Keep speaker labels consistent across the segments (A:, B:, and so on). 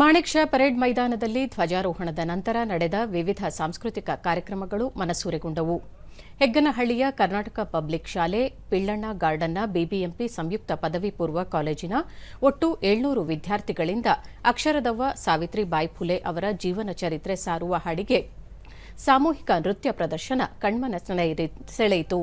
A: Manik Shah parade ಮೈದಾನದಲ್ಲಿ ಧ್ವಜಾರೋಹಣದ ನಂತರ ನಡೆದ ವಿವಿಧ ಸಾಂಸ್ಕೃತಿಕ ಕಾರ್ಯಕ್ರಮಗಳು ಮನಸೂರೆಗೊಂಡವು. ಹೆಗ್ಗನಹಳ್ಳಿಯ ಕರ್ನಾಟಕ ಪಬ್ಲಿಕ್ ಶಾಲೆ, ಪಿಳ್ಳಣ್ಣ ಗಾರ್ಡನ್ನ ಬಿಬಿಎಂಪಿ ಸಂಯುಕ್ತ ಪದವಿ ಪೂರ್ವ ಕಾಲೇಜಿನ ಒಟ್ಟು ಏಳ್ನೂರು ವಿದ್ಯಾರ್ಥಿಗಳಿಂದ ಅಕ್ಷರದವ್ವ ಸಾವಿತ್ರಿಬಾಯಿ ಫುಲೆ ಅವರ ಜೀವನ ಚರಿತ್ರೆ ಸಾರುವ ಹಾಡಿಗೆ ಸಾಮೂಹಿಕ ನೃತ್ಯ ಪ್ರದರ್ಶನ ಕಣ್ಮನ ಸೆಳೆಯಿತು.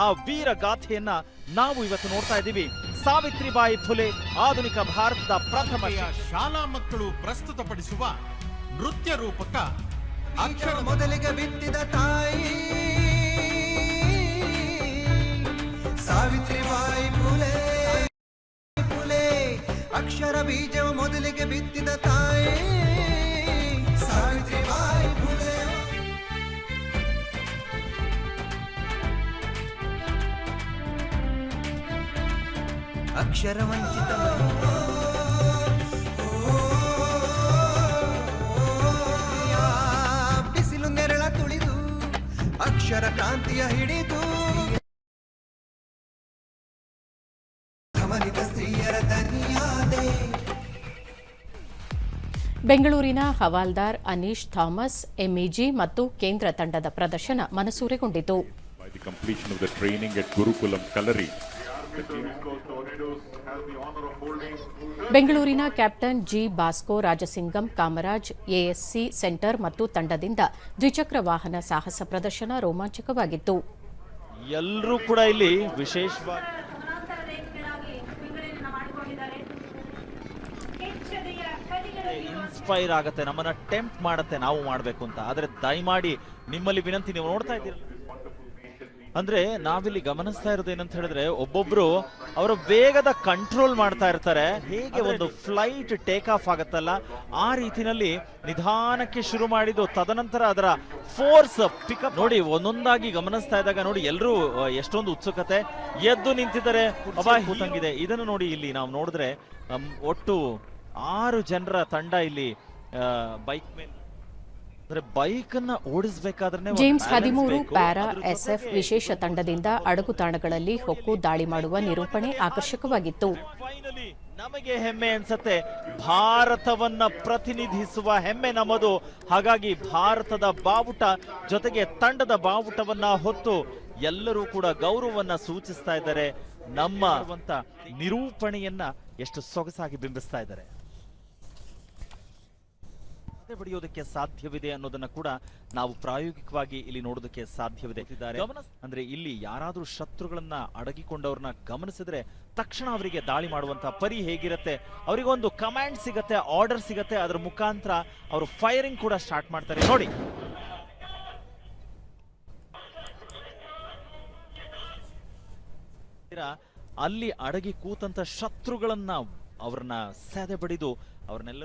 B: ಆ ವೀರ ಗಾಥೆಯನ್ನ ನಾವು ಇವತ್ತು ನೋಡ್ತಾ ಇದ್ದೀವಿ. ಸಾವಿತ್ರಿಬಾಯಿ ಫುಲೆ ಆಧುನಿಕ ಭಾರತದ ಪ್ರಥಮ
C: ಶಾಲಾ ಮಕ್ಕಳು ಪ್ರಸ್ತುತಪಡಿಸುವ ನೃತ್ಯ ರೂಪಕ
D: ಅಕ್ಷರ ಮೊದಲಿಗೆ ಬಿತ್ತಿದ ತಾಯಿ. ಸಾವಿತ್ರಿಬಾಯಿ ಫುಲೆ ಫುಲೆ ಅಕ್ಷರ ಬೀಜವು ಮೊದಲಿಗೆ ಬಿತ್ತಿದ ತಾಯಿ. ಸಾವಿತ್ರಿಬಾಯಿ ಫುಲೆ ಅಕ್ಷರ ವಂಚಿತ ಬಿಸಿಲು ನೆರಳ ತುಳಿದು ಅಕ್ಷರ ಕ್ರಾಂತಿಯ ಹಿಡಿದು
A: ಬೆಂಗಳೂರಿನ ಹವಾಲ್ದಾರ್ ಅನೀಶ್ ಥಾಮಸ್ ಎಂಇಜಿ ಮತ್ತು ಕೇಂದ್ರ ತಂಡದ ಪ್ರದರ್ಶನ ಮನಸೂರೆಗೊಂಡಿತು ಬೆಂಗಳೂರಿನ captain G Bosco, Rajasingam, Kamaraj, ASC centre ಮತ್ತು ತಂಡದಿಂದ ದ್ವಿಚಕ್ರ ವಾಹನ ಸಾಹಸ ಪ್ರದರ್ಶನ ರೋಮಾಂಚಕವಾಗಿತ್ತು.
B: ಎಲ್ಲರೂ ಕೂಡ ಇಲ್ಲಿ ವಿಶೇಷವಾಗಿ ಇನ್ಸ್ಪೈರ್ ಆಗುತ್ತೆ, ನಮ್ಮನ್ನ ಟೆಂಪ್ ಮಾಡುತ್ತೆ, ನಾವು ಮಾಡಬೇಕು ಅಂತ. ಆದರೆ ದಯಮಾಡಿ ನಿಮ್ಮಲ್ಲಿ ವಿನಂತಿ, ನೀವು ನೋಡ್ತಾ ಇದ್ದೀರಲ್ಲ. ಅಂದ್ರೆ ನಾವಿಲ್ಲಿ ಗಮನಿಸ್ತಾ ಇರೋದು ಏನಂತ ಹೇಳಿದ್ರೆ ಒಬ್ಬೊಬ್ರು ಅವರ ವೇಗದ ಕಂಟ್ರೋಲ್ ಮಾಡ್ತಾ ಇರ್ತಾರೆ. ಹೇಗೆ ಒಂದು ಫ್ಲೈಟ್ ಟೇಕ್ ಆಫ್ ಆಗತ್ತಲ್ಲ ಆ ರೀತಿನಲ್ಲಿ ನಿಧಾನಕ್ಕೆ ಶುರು ಮಾಡಿದ್ದು ತದನಂತರ ಅದರ ಫೋರ್ಸ್ ಪಿಕಪ್ ನೋಡಿ ಒಂದೊಂದಾಗಿ ಗಮನಿಸ್ತಾ ಇದ್ದಾಗ ನೋಡಿ ಎಲ್ಲರೂ ಎಷ್ಟೊಂದು ಉತ್ಸುಕತೆ. ಎದ್ದು ನಿಂತಿದ್ದಾರೆ. ಕೂತಂಗಿದೆ. ಇದನ್ನು ನೋಡಿ ಇಲ್ಲಿ ನಾವು ನೋಡಿದ್ರೆ ಒಟ್ಟು ಆರು ಜನರ ತಂಡ ಇಲ್ಲಿ ಬೈಕ್ ಮೇಲೆ ಅಂದ್ರೆ ಬೈಕ್ ಅನ್ನ ಓಡಿಸ್ಬೇಕಾದ್ರೆ
A: ಜೇಮ್ಸ್ ಹದಿಮೂರು ಪ್ಯಾರಾ ಎಸ್ಎಫ್ ವಿಶೇಷ ತಂಡದಿಂದ ಅಡಗುತಾಣಗಳಲ್ಲಿ ಹೊಕ್ಕು ದಾಳಿ ಮಾಡುವ ನಿರೂಪಣೆ ಆಕರ್ಷಕವಾಗಿತ್ತು.
B: ಫೈನಲಿ ನಮಗೆ ಹೆಮ್ಮೆ ಅನ್ಸತ್ತೆ. ಭಾರತವನ್ನ ಪ್ರತಿನಿಧಿಸುವ ಹೆಮ್ಮೆ ನಮ್ಮದು. ಹಾಗಾಗಿ ಭಾರತದ ಬಾವುಟ ಜೊತೆಗೆ ತಂಡದ ಬಾವುಟವನ್ನ ಹೊತ್ತು ಎಲ್ಲರೂ ಕೂಡ ಗೌರವವನ್ನ ಸೂಚಿಸ್ತಾ ಇದ್ದಾರೆ. ನಮ್ಮ ನಿರೂಪಣೆಯನ್ನ ಎಷ್ಟು ಸೊಗಸಾಗಿ ಬಿಂಬಿಸ್ತಾ ಇದ್ದಾರೆ. ಮತ್ತೆ ಬಡಿಯೋದಕ್ಕೆ ಸಾಧ್ಯವಿದೆ ಅನ್ನೋದನ್ನ ಕೂಡ ನಾವು ಪ್ರಾಯೋಗಿಕವಾಗಿ ಇಲ್ಲಿ ನೋಡೋದಕ್ಕೆ ಸಾಧ್ಯವಿದೆ. ಅಂದ್ರೆ ಇಲ್ಲಿ ಯಾರಾದ್ರೂ ಶತ್ರುಗಳನ್ನ ಅಡಗಿಕೊಂಡವ್ರನ್ನ ಗಮನಿಸಿದ್ರೆ ತಕ್ಷಣ ಅವರಿಗೆ ದಾಳಿ ಮಾಡುವಂತ ಪರಿ ಹೇಗಿರತ್ತೆ? ಅವರಿಗೊಂದು ಕಮಾಂಡ್ ಸಿಗತ್ತೆ ಆರ್ಡರ್ ಸಿಗತ್ತೆ ಅದರ ಮುಖಾಂತರ ಅವರು ಫೈರಿಂಗ್ ಕೂಡ ಸ್ಟಾರ್ಟ್ ಮಾಡ್ತಾರೆ. ನೋಡಿ. ಅಲ್ಲಿ ಅಡಗಿ ಕೂತಂತ ಶತ್ರುಗಳನ್ನ ಅವ್ರನ್ನ ಸೆದೆ ಬಡಿದು ಅವ್ರನ್ನೆಲ್ಲ